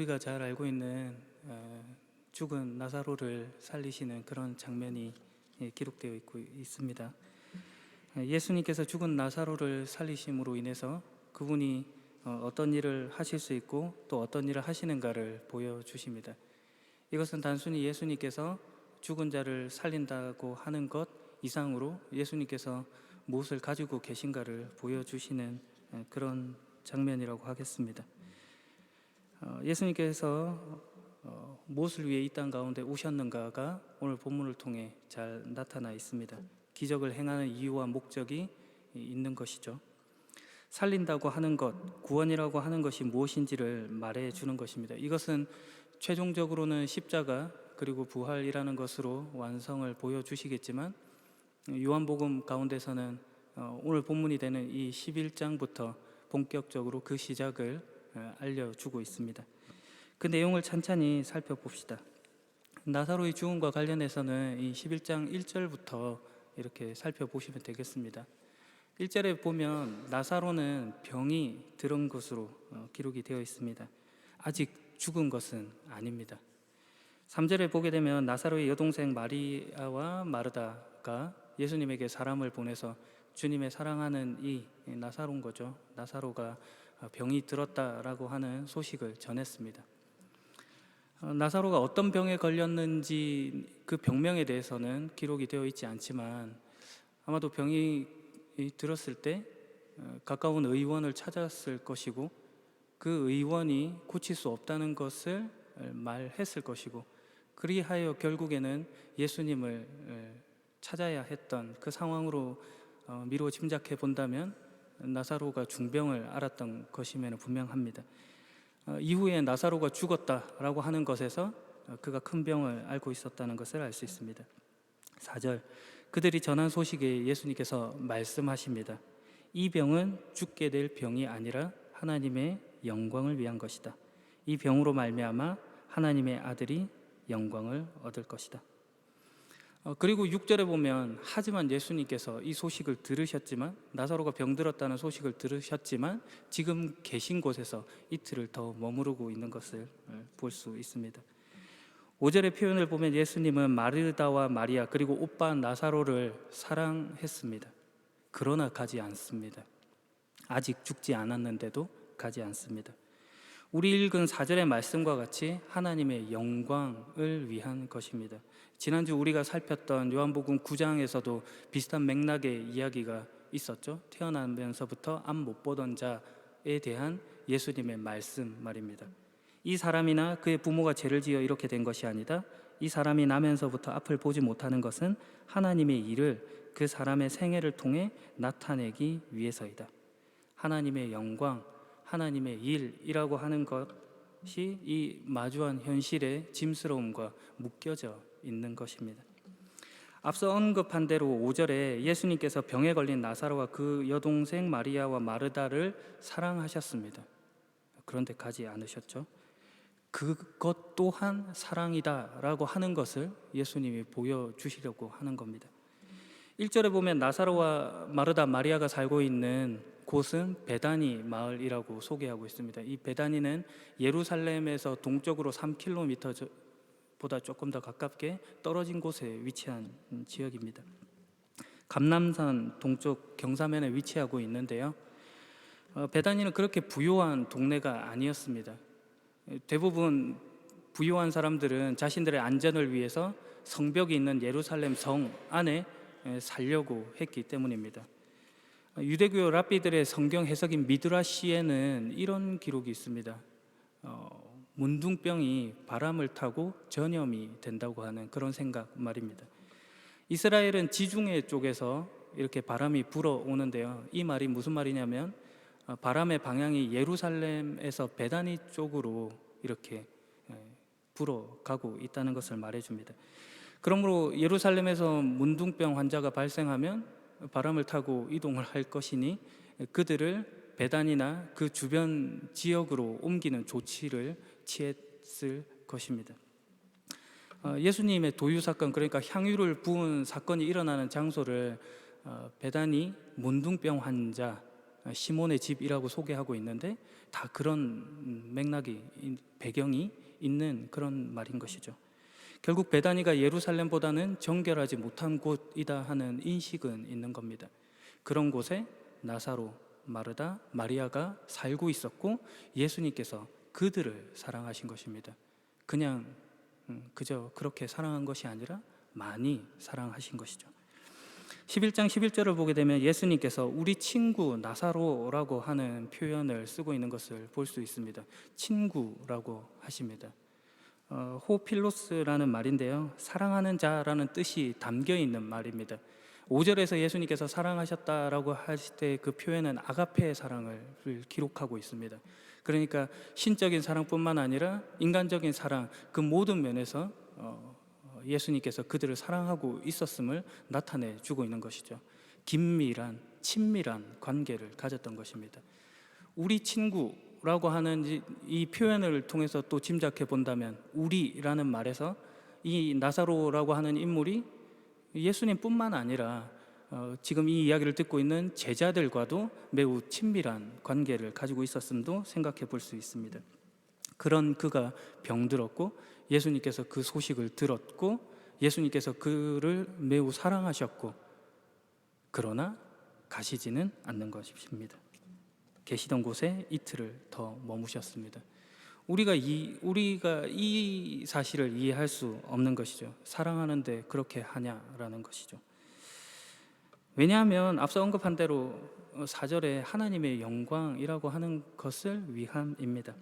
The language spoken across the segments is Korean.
우리가 잘 알고 있는 어, 죽은 나사로를 살리시는 그런 장면이 예, 기록되어 있고 있습니다. 예, 예수님께서 죽은 나사로를 살리심으로 인해서 그분이 어, 어떤 일을 하실 수 있고 또 어떤 일을 하시는가를 보여주십니다. 이것은 단순히 예수님께서 죽은 자를 살린다고 하는 것 이상으로 예수님께서 무엇을 가지고 계신가를 보여주시는 예, 그런 장면이라고 하겠습니다. 어, 예수님께서 어, 무엇을 위해 이 땅 가운데 오셨는가가 오늘 본문을 통해 잘 나타나 있습니다. 기적을 행하는 이유와 목적이 있는 것이죠. 살린다고 하는 것, 구원이라고 하는 것이 무엇인지를 말해 주는 것입니다. 이것은 최종적으로는 십자가 그리고 부활이라는 것으로 완성을 보여 주시겠지만 요한복음 가운데서는 어, 오늘 본문이 되는 이 11장부터 본격적으로 그 시작을 어, 알려주고 있습니다. 그 내용을 찬찬히 살펴봅시다. 나사로의 죽음과 관련해서는 이 11장 1절부터 이렇게 살펴보시면 되겠습니다. 1절에 보면 나사로는 병이 들은 것으로 어, 기록이 되어 있습니다. 아직 죽은 것은 아닙니다. 3절에 보게 되면 나사로의 여동생 마리아와 마르다가 예수님에게 사람을 보내서 주님의 사랑하는 이 나사로인 거죠. 나사로가 병이 들었다라고 하는 소식을 전했습니다. 어, 나사로가 어떤 병에 걸렸는지 그 병명에 대해서는 기록이 되어 있지 않지만 아마도 병이 들었을 때 어, 가까운 의원을 찾았을 것이고 그 의원이 고칠 수 없다는 것을 말했을 것이고 그리하여 결국에는 예수님을 찾아야 했던 그 상황으로 어, 미루어 짐작해 본다면 나사로가 중병을 알았던 것이면 분명합니다. 어, 이후에 나사로가 죽었다라고 하는 것에서 어, 그가 큰 병을 알고 있었다는 것을 알 수 있습니다. 4절 그들이 전한 소식에 예수님께서 말씀하십니다. 이 병은 죽게 될 병이 아니라 하나님의 영광을 위한 것이다. 이 병으로 말미암아 하나님의 아들이 영광을 얻을 것이다. 어, 그리고 6절에 보면 하지만 예수님께서 이 소식을 들으셨지만 나사로가 병들었다는 소식을 들으셨지만 지금 계신 곳에서 이틀을 더 머무르고 있는 것을 어, 볼수 있습니다. 5절의 표현을 보면 예수님은 마르다와 마리아 그리고 오빠 나사로를 사랑했습니다. 그러나 가지 않습니다. 아직 죽지 않았는데도 가지 않습니다. 우리 읽은 4절의 말씀과 같이 하나님의 영광을 위한 것입니다. 지난주 우리가 살폈던 요한복음 9장에서도 비슷한 맥락의 이야기가 있었죠. 태어나면서부터 앞 못 보던 자에 대한 예수님의 말씀 말입니다. 이 사람이나 그의 부모가 죄를 지어 이렇게 된 것이 아니다. 이 사람이 나면서부터 앞을 보지 못하는 것은 하나님의 일을 그 사람의 생애를 통해 나타내기 위해서이다. 하나님의 영광, 하나님의 일이라고 하는 것이 이 마주한 현실의 짐스러움과 묶여져 있는 것입니다. 앞서 언급한 대로 5절에 예수님께서 병에 걸린 나사로와 그 여동생 마리아와 마르다를 사랑하셨습니다. 그런데 가지 않으셨죠. 그것 또한 사랑이다라고 하는 것을 예수님이 보여주시려고 하는 겁니다. 1절에 보면 나사로와 마르다 마리아가 살고 있는 곳은 베다니 마을이라고 소개하고 있습니다. 이 베다니는 예루살렘에서 동쪽으로 3km 보다 조금 더 가깝게 떨어진 곳에 위치한 지역입니다. 감남산 동쪽 경사면에 위치하고 있는데요. 어, 베다니는 그렇게 부유한 동네가 아니었습니다. 대부분 부유한 사람들은 자신들의 안전을 위해서 성벽이 있는 예루살렘 성 안에 살려고 했기 때문입니다. 유대교 랍비들의 성경 해석인 미드라시에는 이런 기록이 있습니다. 어, 문둥병이 바람을 타고 전염이 된다고 하는 그런 생각 말입니다. 이스라엘은 지중해 쪽에서 이렇게 바람이 불어오는데요. 이 말이 무슨 말이냐면 어, 바람의 방향이 예루살렘에서 베다니 쪽으로 이렇게 불어가고 있다는 것을 말해줍니다. 그러므로 예루살렘에서 문둥병 환자가 발생하면 바람을 타고 이동을 할 것이니 그들을 배단이나 그 주변 지역으로 옮기는 조치를 취했을 것입니다. 어, 예수님의 도유 사건 그러니까 향유를 부은 사건이 일어나는 장소를 어, 배단이 문둥병 환자 시몬의 집이라고 소개하고 있는데 다 그런 음, 맥락이 이- 배경이 있는 그런 말인 것이죠. 결국 베다니가 예루살렘보다는 정결하지 못한 곳이다 하는 인식은 있는 겁니다. 그런 곳에 나사로, 마르다, 마리아가 살고 있었고 예수님께서 그들을 사랑하신 것입니다. 그냥 음, 그저 그렇게 사랑한 것이 아니라 많이 사랑하신 것이죠. 11장 11절을 보게 되면 예수님께서 우리 친구 나사로라고 하는 표현을 쓰고 있는 것을 볼 수 있습니다. 친구라고 하십니다. 어, 호필로스라는 말인데요. 사랑하는 자라는 뜻이 담겨 있는 말입니다. 5절에서 예수님께서 사랑하셨다라고 하실 때 그 표현은 아가페의 사랑을 기록하고 있습니다. 그러니까 신적인 사랑뿐만 아니라 인간적인 사랑 그 모든 면에서 어, 어, 예수님께서 그들을 사랑하고 있었음을 나타내 주고 있는 것이죠. 긴밀한 친밀한 관계를 가졌던 것입니다. 우리 친구라고 하는 이, 이 표현을 통해서 또 짐작해 본다면 우리라는 말에서 이 나사로라고 하는 인물이 예수님뿐만 아니라 어, 지금 이 이야기를 듣고 있는 제자들과도 매우 친밀한 관계를 가지고 있었음도 생각해 볼 수 있습니다. 그런 그가 병들었고 예수님께서 그 소식을 들었고 예수님께서 그를 매우 사랑하셨고 그러나 가시지는 않는 것입니다. 계시던 곳에 이틀을 더 머무셨습니다. 우리가 이 우리가 이 사실을 이해할 수 없는 것이죠. 사랑하는데 그렇게 하냐라는 것이죠. 왜냐하면 앞서 언급한 대로 4절에 하나님의 영광이라고 하는 것을 위함입니다.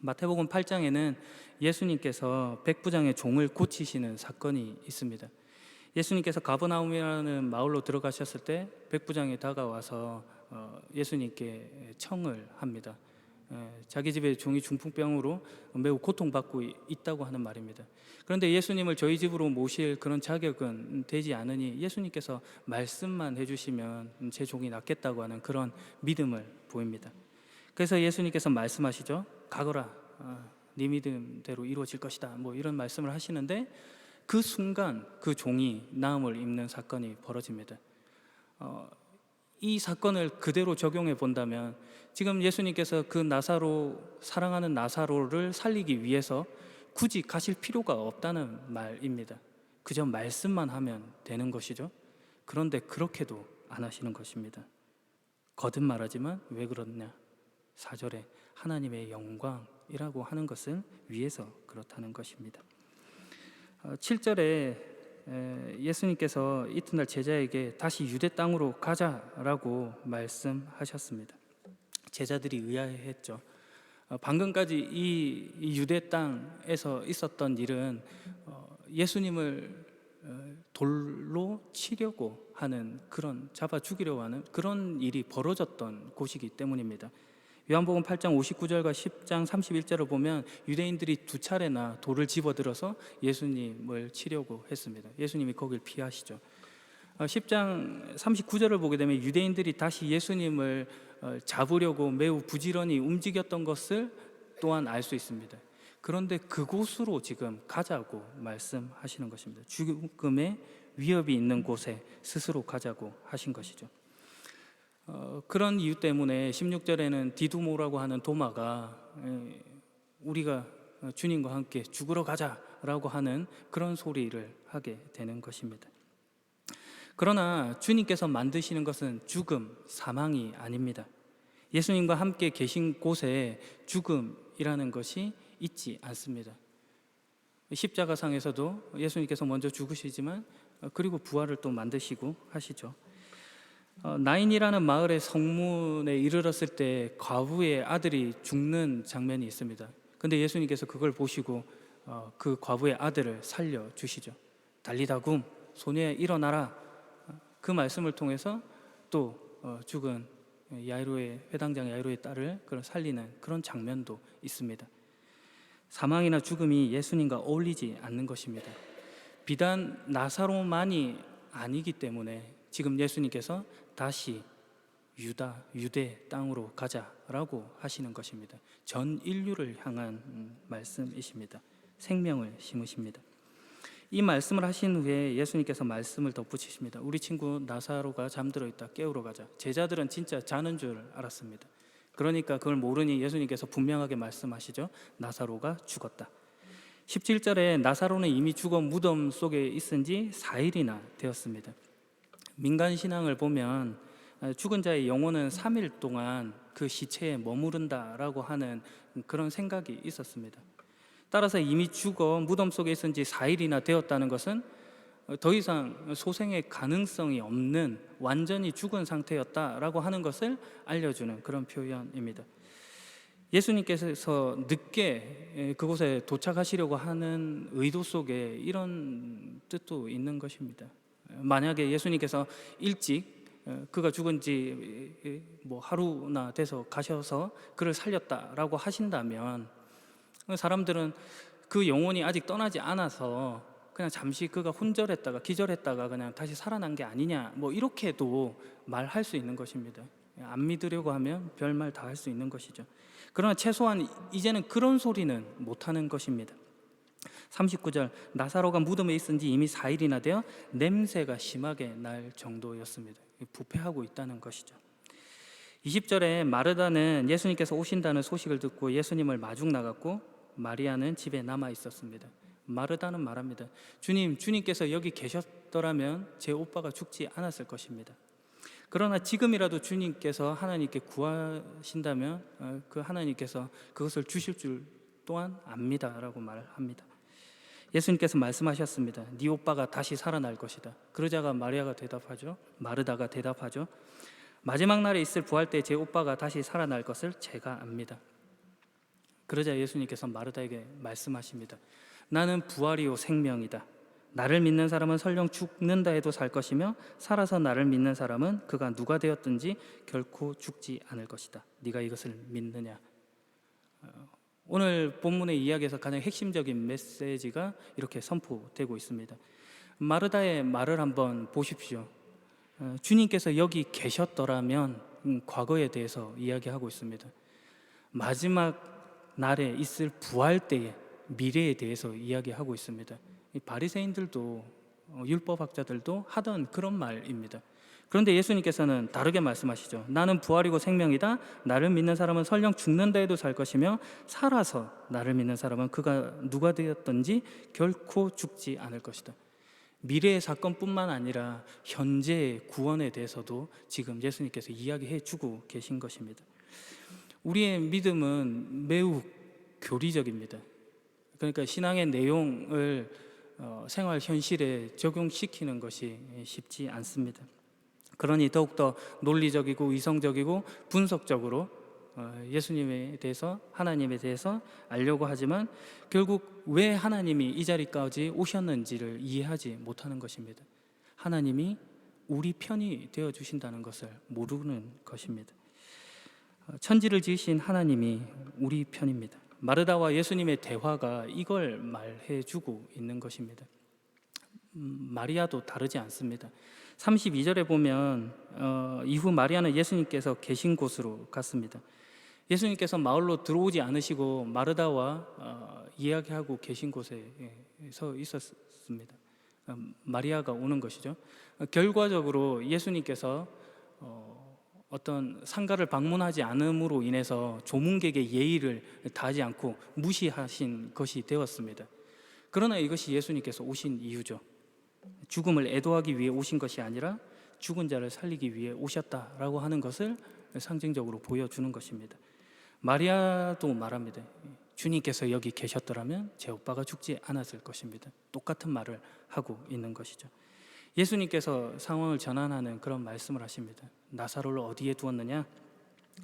마태복음 8장에는 예수님께서 백부장의 종을 고치시는 사건이 있습니다. 예수님께서 가버나움이라는 마을로 들어가셨을 때 백부장이 다가와서 어, 예수님께 청을 합니다. 에, 자기 집에 종이 중풍병으로 매우 고통받고 이- 있다고 하는 말입니다. 그런데 예수님을 저희 집으로 모실 그런 자격은 되지 않으니 예수님께서 말씀만 해주시면 제 종이 낫겠다고 하는 그런 믿음을 보입니다. 그래서 예수님께서 말씀하시죠. 가거라. 어, 네 믿음대로 이루어질 것이다. 뭐 이런 말씀을 하시는데 그 순간 그 종이 나음을 입는 사건이 벌어집니다. 어, 이 사건을 그대로 적용해 본다면 지금 예수님께서 그 나사로 사랑하는 나사로를 살리기 위해서 굳이 가실 필요가 없다는 말입니다. 그저 말씀만 하면 되는 것이죠. 그런데 그렇게도 안 하시는 것입니다. 거듭 말하지만 왜 그렇냐? 4절에 하나님의 영광이라고 하는 것은 위에서 그렇다는 것입니다. 7절에 예수님께서 이튿날 제자에게 다시 유대 땅으로 가자라고 말씀하셨습니다. 제자들이 의아해했죠. 어, 방금까지 이, 이 유대 땅에서 있었던 일은 어, 예수님을 어, 돌로 치려고 하는 그런 잡아 죽이려고 하는 그런 일이 벌어졌던 곳이기 때문입니다. 요한복음 8장 59절과 10장 31절을 보면 유대인들이 두 차례나 돌을 집어들어서 예수님을 치려고 했습니다. 예수님이 거길 피하시죠. 어, 10장 39절을 보게 되면 유대인들이 다시 예수님을 어, 잡으려고 매우 부지런히 움직였던 것을 또한 알 수 있습니다. 그런데 그곳으로 지금 가자고 말씀하시는 것입니다. 죽음의 위협이 있는 곳에 스스로 가자고 하신 것이죠. 어, 그런 이유 때문에 16절에는 디두모라고 하는 도마가 에, 우리가 주님과 함께 죽으러 가자라고 하는 그런 소리를 하게 되는 것입니다. 그러나 주님께서 만드시는 것은 죽음, 사망이 아닙니다. 예수님과 함께 계신 곳에 죽음이라는 것이 있지 않습니다. 십자가상에서도 예수님께서 먼저 죽으시지만 어, 그리고 부활을 또 만드시고 하시죠. 어, 나인이라는 마을의 성문에 이르렀을 때 과부의 아들이 죽는 장면이 있습니다. 근데 예수님께서 그걸 보시고 어, 그 과부의 아들을 살려 주시죠. 달리다굼 소녀야 일어나라. 어, 그 말씀을 통해서 또 어, 죽은 야이로의 회당장 야이로의 딸을 그런 살리는 그런 장면도 있습니다. 사망이나 죽음이 예수님과 어울리지 않는 것입니다. 비단 나사로만이 아니기 때문에 지금 예수님께서 다시 유다 유대 땅으로 가자라고 하시는 것입니다. 전 인류를 향한 음, 말씀이십니다. 생명을 심으십니다. 이 말씀을 하신 후에 예수님께서 말씀을 덧붙이십니다. 우리 친구 나사로가 잠들어 있다. 깨우러 가자. 제자들은 진짜 자는 줄 알았습니다. 그러니까 그걸 모르니 예수님께서 분명하게 말씀하시죠. 나사로가 죽었다. 17절에 나사로는 이미 죽어 무덤 속에 있은 지 4일이나 되었습니다. 민간 신앙을 보면 어, 죽은 자의 영혼은 3일 동안 그 시체에 머무른다라고 하는 그런 생각이 있었습니다. 따라서 이미 죽어 무덤 속에 있은 지 4일이나 되었다는 것은 어, 더 이상 소생의 가능성이 없는 완전히 죽은 상태였다라고 하는 것을 알려주는 그런 표현입니다. 예수님께서 늦게 에, 그곳에 도착하시려고 하는 의도 속에 이런 뜻도 있는 것입니다. 만약에 예수님께서 일찍 어, 그가 죽은 지 뭐 하루나 돼서 가셔서 그를 살렸다라고 하신다면 사람들은 그 영혼이 아직 떠나지 않아서 그냥 잠시 그가 혼절했다가 기절했다가 그냥 다시 살아난 게 아니냐 뭐 이렇게도 말할 수 있는 것입니다. 안 믿으려고 하면 별말 다 할 수 있는 것이죠. 그러나 최소한 이제는 그런 소리는 못 하는 것입니다. 39절 나사로가 무덤에 있은 지 이미 4일이나 되어 냄새가 심하게 날 정도였습니다. 부패하고 있다는 것이죠. 20절에 마르다는 예수님께서 오신다는 소식을 듣고 예수님을 마중 나갔고 마리아는 집에 남아 있었습니다. 마르다는 말합니다. 주님, 주님께서 여기 계셨더라면 제 오빠가 죽지 않았을 것입니다. 그러나 지금이라도 주님께서 하나님께 구하신다면 어, 그 하나님께서 그것을 주실 줄 또한 압니다라고 말합니다. 예수님께서 말씀하셨습니다. 네 오빠가 다시 살아날 것이다. 그러자가 마리아가 대답하죠. 마르다가 대답하죠. 마지막 날에 있을 부활 때 제 오빠가 다시 살아날 것을 제가 압니다. 그러자 예수님께서 마르다에게 말씀하십니다. 나는 부활이요 생명이다. 나를 믿는 사람은 설령 죽는다 해도 살 것이며 살아서 나를 믿는 사람은 그가 누가 되었든지 결코 죽지 않을 것이다. 네가 이것을 믿느냐? 어, 오늘 본문의 이야기에서 가장 핵심적인 메시지가 이렇게 선포되고 있습니다. 마르다의 말을 한번 보십시오. 어, 주님께서 여기 계셨더라면 음, 과거에 대해서 이야기하고 있습니다. 마지막 날에 있을 부활 때의 미래에 대해서 이야기하고 있습니다. 이 바리새인들도 어, 율법학자들도 하던 그런 말입니다. 그런데 예수님께서는 다르게 말씀하시죠. 나는 부활이고 생명이다. 나를 믿는 사람은 설령 죽는다 해도 살 것이며 살아서 나를 믿는 사람은 그가 누가 되었든지 결코 죽지 않을 것이다. 미래의 사건뿐만 아니라 현재의 구원에 대해서도 지금 예수님께서 이야기해 주고 계신 것입니다. 우리의 믿음은 매우 교리적입니다. 그러니까 신앙의 내용을 어, 생활 현실에 적용시키는 것이 쉽지 않습니다. 그러니 더욱더 논리적이고 이성적이고 분석적으로 어, 예수님에 대해서 하나님에 대해서 알려고 하지만 결국 왜 하나님이 이 자리까지 오셨는지를 이해하지 못하는 것입니다. 하나님이 우리 편이 되어 주신다는 것을 모르는 것입니다. 어, 천지를 지으신 하나님이 우리 편입니다. 마르다와 예수님의 대화가 이걸 말해 주고 있는 것입니다. 음, 마리아도 다르지 않습니다. 32절에 보면 어, 이후 마리아는 예수님께서 계신 곳으로 갔습니다. 예수님께서 마을로 들어오지 않으시고 마르다와 어, 이야기하고 계신 곳에 서 있었습니다. 어, 마리아가 오는 것이죠. 어, 결과적으로 예수님께서 어, 어떤 상가를 방문하지 않음으로 인해서 조문객의 예의를 다하지 않고 무시하신 것이 되었습니다. 그러나 이것이 예수님께서 오신 이유죠. 죽음을 애도하기 위해 오신 것이 아니라 죽은 자를 살리기 위해 오셨다라고 하는 것을 상징적으로 보여주는 것입니다. 마리아도 말합니다. 주님께서 여기 계셨더라면 제 오빠가 죽지 않았을 것입니다. 똑같은 말을 하고 있는 것이죠. 예수님께서 상황을 전환하는 그런 말씀을 하십니다. 나사로를 어디에 두었느냐?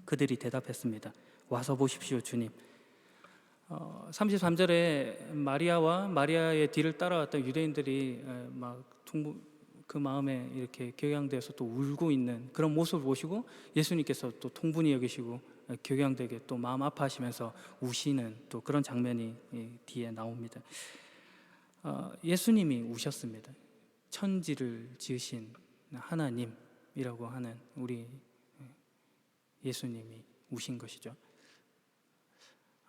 그들이 대답했습니다. 와서 보십시오, 주님. 어, 33절에 마리아와 마리아의 뒤를 따라왔던 유대인들이 에, 막그 마음에 이렇게 격양되어서 또 울고 있는 그런 모습을 보시고 예수님께서 또 통분이 여기시고 에, 격양되게 또 마음 아파하시면서 우시는 또 그런 장면이 이, 뒤에 나옵니다. 어, 예수님이 우셨습니다. 천지를 지으신 하나님이라고 하는 우리 예수님이 우신 것이죠.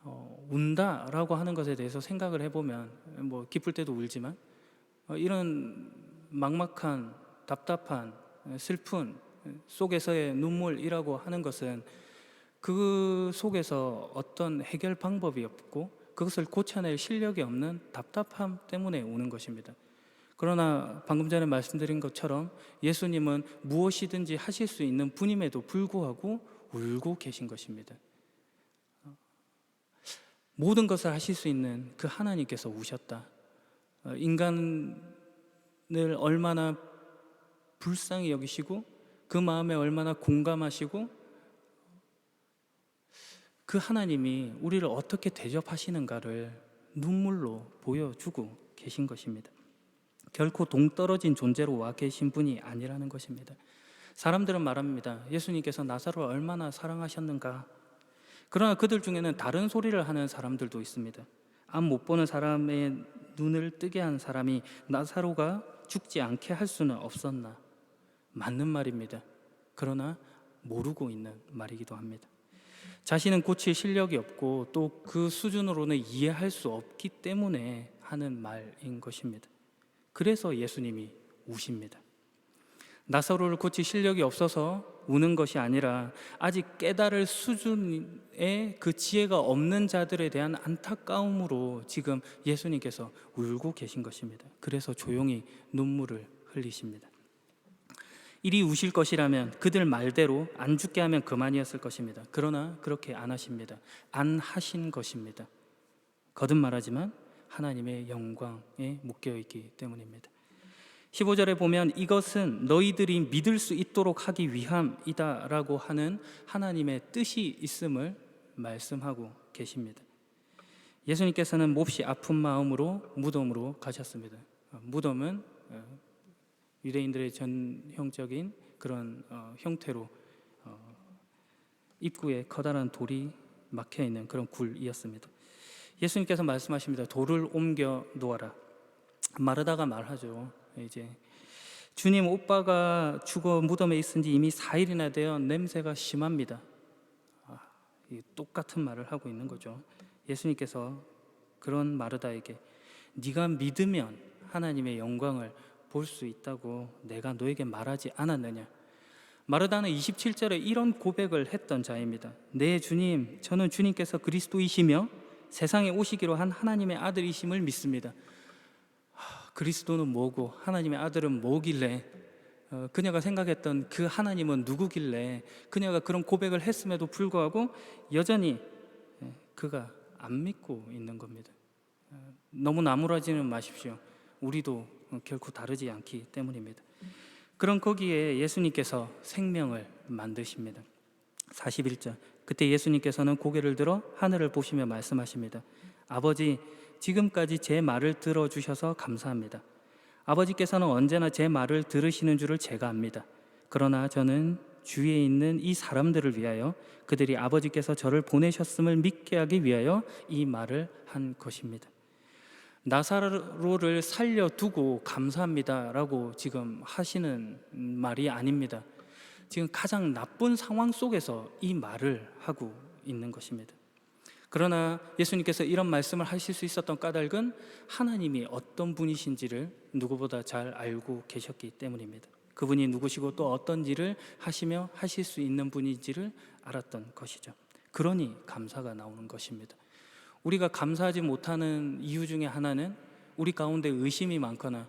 어, 운다라고 하는 것에 대해서 생각을 해보면 뭐 기쁠 때도 울지만 어, 이런 막막한 답답한 어, 슬픈 속에서의 눈물이라고 하는 것은 그 속에서 어떤 해결 방법이 없고 그것을 고쳐낼 실력이 없는 답답함 때문에 오는 것입니다. 그러나 방금 전에 말씀드린 것처럼 예수님은 무엇이든지 하실 수 있는 분임에도 불구하고 울고 계신 것입니다. 모든 것을 하실 수 있는 그 하나님께서 우셨다. 어, 인간을 얼마나 불쌍히 여기시고 그 마음에 얼마나 공감하시고 그 하나님이 우리를 어떻게 대접하시는가를 눈물로 보여주고 계신 것입니다. 결코 동떨어진 존재로 와 계신 분이 아니라는 것입니다. 사람들은 말합니다. 예수님께서 나사로를 얼마나 사랑하셨는가. 그러나 그들 중에는 다른 소리를 하는 사람들도 있습니다. 앞 못 보는 사람의 눈을 뜨게 한 사람이 나사로가 죽지 않게 할 수는 없었나. 맞는 말입니다. 그러나 모르고 있는 말이기도 합니다. 자신은 고칠 실력이 없고 또 그 수준으로는 이해할 수 없기 때문에 하는 말인 것입니다. 그래서 예수님이 우십니다. 나사로를 고칠 실력이 없어서 우는 것이 아니라 아직 깨달을 수준의 그 지혜가 없는 자들에 대한 안타까움으로 지금 예수님께서 울고 계신 것입니다. 그래서 조용히 눈물을 흘리십니다. 이리 우실 것이라면 그들 말대로 안 죽게 하면 그만이었을 것입니다. 그러나 그렇게 안 하십니다. 안 하신 것입니다. 거듭 말하지만 하나님의 영광에 묶여 있기 때문입니다. 15절에 보면 이것은 너희들이 믿을 수 있도록 하기 위함이다라고 하는 하나님의 뜻이 있음을 말씀하고 계십니다. 예수님께서는 몹시 아픈 마음으로 무덤으로 가셨습니다. 무덤은 어, 유대인들의 전형적인 그런 어, 형태로 어, 입구에 커다란 돌이 막혀 있는 그런 굴이었습니다. 예수님께서 말씀하십니다. 돌을 옮겨 놓아라. 마르다가 말하죠. 이제 주님 오빠가 죽어 무덤에 있은 지 이미 4일이나 되어 냄새가 심합니다. 아, 똑같은 말을 하고 있는 거죠. 예수님께서 그런 마르다에게 네가 믿으면 하나님의 영광을 볼 수 있다고 내가 너에게 말하지 않았느냐? 마르다는 27절에 이런 고백을 했던 자입니다. 네 주님, 저는 주님께서 그리스도이시며 세상에 오시기로 한 하나님의 아들이심을 믿습니다. 그리스도는 뭐고 하나님의 아들은 뭐길래 어, 그녀가 생각했던 그 하나님은 누구길래 그녀가 그런 고백을 했음에도 불구하고 여전히 예, 그가 안 믿고 있는 겁니다. 어, 너무 나무라지는 마십시오. 우리도 결코 다르지 않기 때문입니다. 그런 거기에 예수님께서 생명을 만드십니다. 41절. 그때 예수님께서는 고개를 들어 하늘을 보시며 말씀하십니다. 아버지, 지금까지 제 말을 들어주셔서 감사합니다. 아버지께서는 언제나 제 말을 들으시는 줄을 제가 압니다. 그러나 저는 주위에 있는 이 사람들을 위하여 그들이 아버지께서 저를 보내셨음을 믿게 하기 위하여 이 말을 한 것입니다. 나사로를 살려두고 감사합니다라고 지금 하시는 말이 아닙니다. 지금 가장 나쁜 상황 속에서 이 말을 하고 있는 것입니다. 그러나 예수님께서 이런 말씀을 하실 수 있었던 까닭은 하나님이 어떤 분이신지를 누구보다 잘 알고 계셨기 때문입니다. 그분이 누구시고 또 어떤 일을 하시며 하실 수 있는 분인지를 알았던 것이죠. 그러니 감사가 나오는 것입니다. 우리가 감사하지 못하는 이유 중에 하나는 우리 가운데 의심이 많거나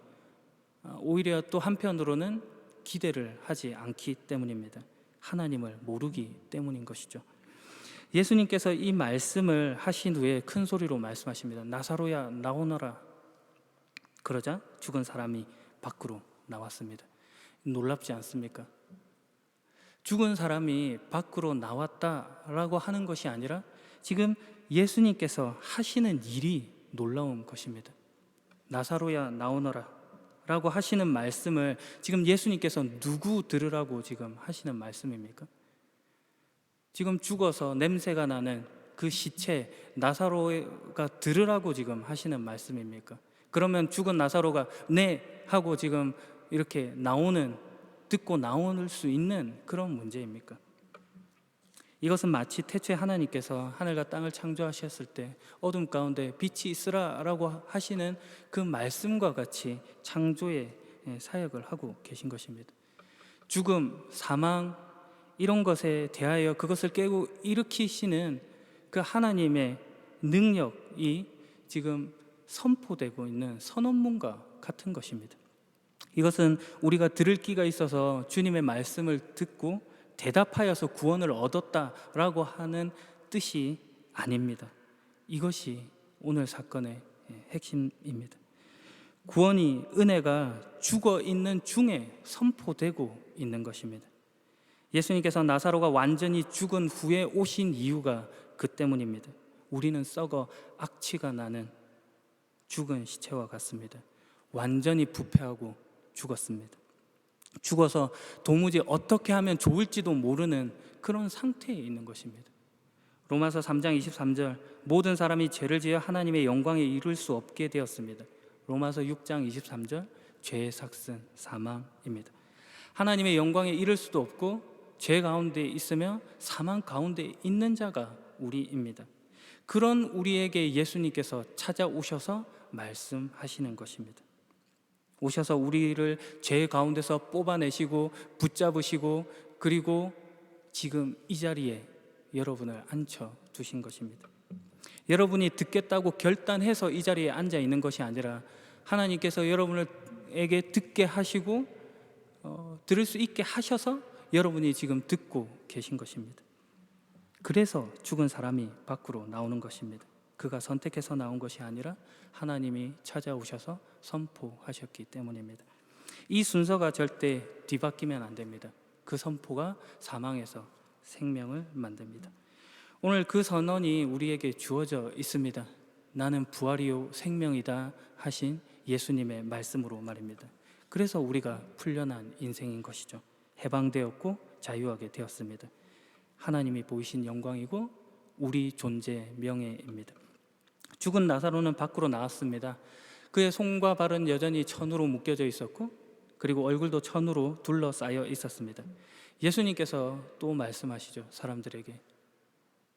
아, 오히려 또 한편으로는 기대를 하지 않기 때문입니다. 하나님을 모르기 때문인 것이죠. 예수님께서 이 말씀을 하신 후에 큰 소리로 말씀하십니다. 나사로야 나오너라. 그러자 죽은 사람이 밖으로 나왔습니다. 놀랍지 않습니까? 죽은 사람이 밖으로 나왔다라고 하는 것이 아니라 지금 예수님께서 하시는 일이 놀라운 것입니다. 나사로야 나오너라 라고 하시는 말씀을 지금 예수님께서 누구 들으라고 지금 하시는 말씀입니까? 지금 죽어서 냄새가 나는 그 시체 나사로가 들으라고 지금 하시는 말씀입니까? 그러면 죽은 나사로가 네 하고 지금 이렇게 나오는 듣고 나올 수 있는 그런 문제입니까? 이것은 마치 태초에 하나님께서 하늘과 땅을 창조하셨을 때 어둠 가운데 빛이 있으라라고 하시는 그 말씀과 같이 창조의 예, 사역을 하고 계신 것입니다. 죽음, 사망 이런 것에 대하여 그것을 깨고 일으키시는 그 하나님의 능력이 지금 선포되고 있는 선언문과 같은 것입니다. 이것은 우리가 들을 기가 있어서 주님의 말씀을 듣고 대답하여서 구원을 얻었다라고 하는 뜻이 아닙니다. 이것이 오늘 사건의 핵심입니다. 구원이 은혜가 죽어 있는 중에 선포되고 있는 것입니다. 예수님께서 나사로가 완전히 죽은 후에 오신 이유가 그 때문입니다. 우리는 썩어 악취가 나는 죽은 시체와 같습니다. 완전히 부패하고 죽었습니다. 죽어서 도무지 어떻게 하면 좋을지도 모르는 그런 상태에 있는 것입니다. 로마서 3장 23절 모든 사람이 죄를 지어 하나님의 영광에 이룰 수 없게 되었습니다. 로마서 6장 23절 죄의 삭슨 사망입니다. 하나님의 영광에 이를 수도 없고 죄 가운데 있으며 사망 가운데 있는 자가 우리입니다. 그런 우리에게 예수님께서 찾아오셔서 말씀하시는 것입니다. 오셔서 우리를 죄 가운데서 뽑아내시고 붙잡으시고 그리고 지금 이 자리에 여러분을 앉혀 두신 것입니다. 여러분이 듣겠다고 결단해서 이 자리에 앉아 있는 것이 아니라 하나님께서 여러분에게 듣게 하시고 어, 들을 수 있게 하셔서 여러분이 지금 듣고 계신 것입니다. 그래서 죽은 사람이 밖으로 나오는 것입니다. 그가 선택해서 나온 것이 아니라 하나님이 찾아오셔서 선포하셨기 때문입니다. 이 순서가 절대 뒤바뀌면 안 됩니다. 그 선포가 사망에서 생명을 만듭니다. 오늘 그 선언이 우리에게 주어져 있습니다. 나는 부활이요 생명이다 하신 예수님의 말씀으로 말입니다. 그래서 우리가 풀려난 인생인 것이죠. 해방되었고 자유하게 되었습니다. 하나님이 보이신 영광이고 우리 존재 명예입니다. 죽은 나사로는 밖으로 나왔습니다. 그의 손과 발은 여전히 천으로 묶여져 있었고 그리고 얼굴도 천으로 둘러싸여 있었습니다. 예수님께서 또 말씀하시죠. 사람들에게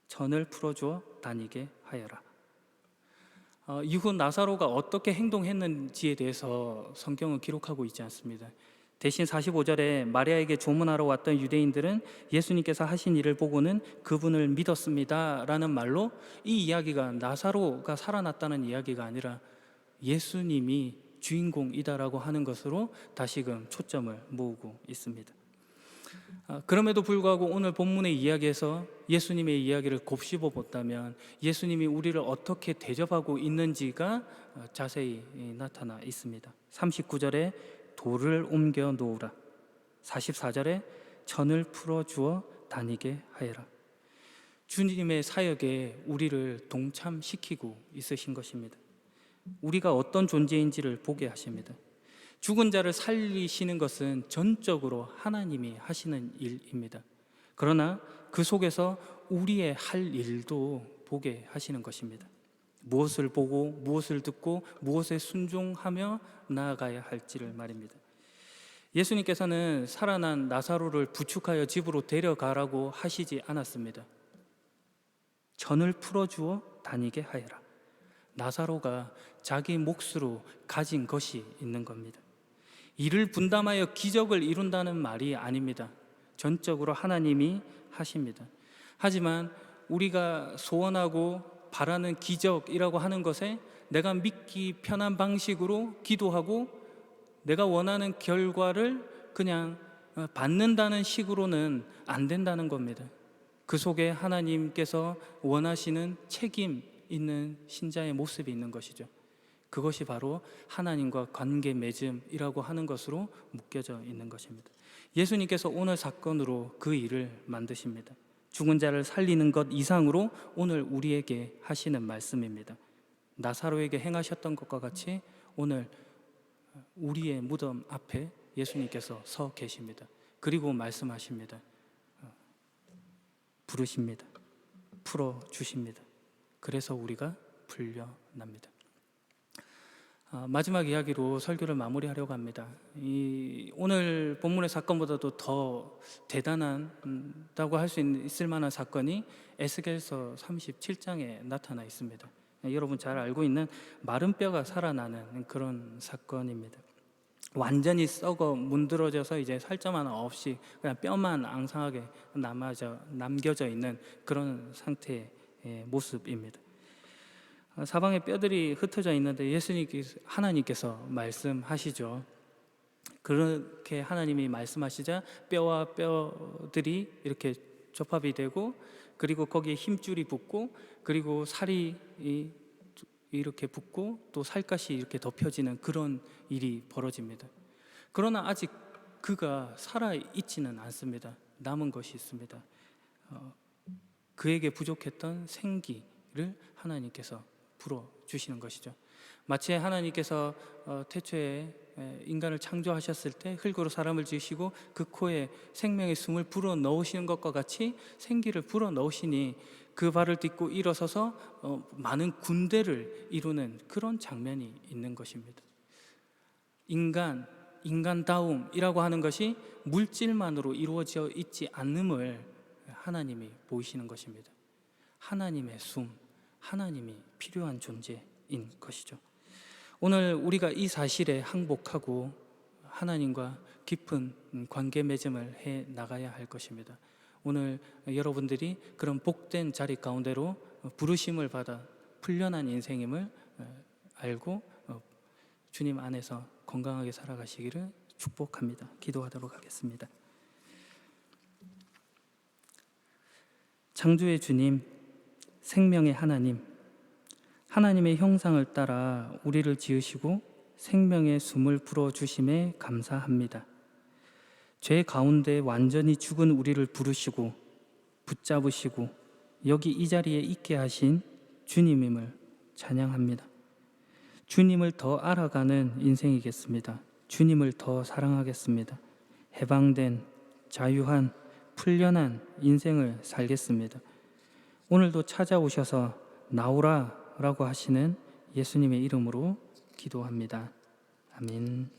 천을 풀어주어 다니게 하여라. 어, 이후 나사로가 어떻게 행동했는지에 대해서 성경은 기록하고 있지 않습니다. 대신 45절에 마리아에게 조문하러 왔던 유대인들은 예수님께서 하신 일을 보고는 그분을 믿었습니다. 라는 말로 이 이야기가 나사로가 살아났다는 이야기가 아니라 예수님이 주인공이다라고 하는 것으로 다시금 초점을 모으고 있습니다. 아, 그럼에도 불구하고 오늘 본문의 이야기에서 예수님의 이야기를 곱씹어 본다면 예수님이 우리를 어떻게 대접하고 있는지가 어, 자세히 나타나 있습니다. 39절에 돌을 옮겨 놓으라. 44절에 천을 풀어 주어 다니게 하여라. 주님의 사역에 우리를 동참시키고 있으신 것입니다. 우리가 어떤 존재인지를 보게 하십니다. 죽은 자를 살리시는 것은 전적으로 하나님이 하시는 일입니다. 그러나 그 속에서 우리의 할 일도 보게 하시는 것입니다. 무엇을 보고 무엇을 듣고 무엇에 순종하며 나아가야 할지를 말입니다. 예수님께서는 살아난 나사로를 부축하여 집으로 데려가라고 하시지 않았습니다. 전을 풀어주어 다니게 하여라. 나사로가 자기 몫으로 가진 것이 있는 겁니다. 이를 분담하여 기적을 이룬다는 말이 아닙니다. 전적으로 하나님이 하십니다. 하지만 우리가 소원하고 바라는 기적이라고 하는 것에 내가 믿기 편한 방식으로 기도하고 내가 원하는 결과를 그냥 어, 받는다는 식으로는 안 된다는 겁니다. 그 속에 하나님께서 원하시는 책임 있는 신자의 모습이 있는 것이죠. 그것이 바로 하나님과 관계 맺음이라고 하는 것으로 묶여져 있는 것입니다. 예수님께서 오늘 사건으로 그 일을 만드십니다. 죽은 자를 살리는 것 이상으로 오늘 우리에게 하시는 말씀입니다. 나사로에게 행하셨던 것과 같이 오늘 우리의 무덤 앞에 예수님께서 서 계십니다. 그리고 말씀하십니다. 부르십니다. 풀어 주십니다. 그래서 우리가 풀려납니다. 아, 마지막 이야기로 설교를 마무리하려고 합니다. 이 오늘 본문의 사건보다도 더 대단한다고 할 수 있을 만한 사건이 에스겔서 37장에 나타나 있습니다. 여러분 잘 알고 있는 마른 뼈가 살아나는 그런 사건입니다. 완전히 썩어 문드러져서 이제 살점 하나 없이 그냥 뼈만 앙상하게 남아져 남겨져 있는 그런 상태의 모습입니다. 어, 사방에 뼈들이 흩어져 있는데 예수님께서 하나님께서 말씀하시죠. 그렇게 하나님이 말씀하시자 뼈와 뼈들이 이렇게 접합이 되고 그리고 거기에 힘줄이 붙고 그리고 살이 이- 이렇게 붙고 또 살갗이 이렇게 덮여지는 그런 일이 벌어집니다. 그러나 아직 그가 살아 있지는 않습니다. 남은 것이 있습니다. 어, 그에게 부족했던 생기를 하나님께서 불어 주시는 것이죠. 마치 하나님께서 어, 태초에 에, 인간을 창조하셨을 때 흙으로 사람을 지으시고 그 코에 생명의 숨을 불어 넣으시는 것과 같이 생기를 불어 넣으시니 그 발을 딛고 일어서서 어, 많은 군대를 이루는 그런 장면이 있는 것입니다. 인간 인간다움이라고 하는 것이 물질만으로 이루어져 있지 않음을 하나님이 보이시는 것입니다. 하나님의 숨, 하나님이 필요한 존재인 것이죠. 오늘 우리가 이 사실에 항복하고 하나님과 깊은 관계 맺음을 해 나가야 할 것입니다. 오늘 여러분들이 그런 복된 자리 가운데로 부르심을 받아 풀려난 인생임을 어, 알고 어, 주님 안에서 건강하게 살아가시기를 축복합니다. 기도하도록 하겠습니다. 창조의 주님, 생명의 하나님, 하나님의 형상을 따라 우리를 지으시고 생명의 숨을 불어 주심에 감사합니다. 죄 가운데 완전히 죽은 우리를 부르시고 붙잡으시고 여기 이 자리에 있게 하신 주님임을 찬양합니다. 주님을 더 알아가는 인생이겠습니다. 주님을 더 사랑하겠습니다. 해방된 자유한 풀려난 인생을 살겠습니다. 오늘도 찾아오셔서 나오라 라고 하시는 예수님의 이름으로 기도합니다. 아멘.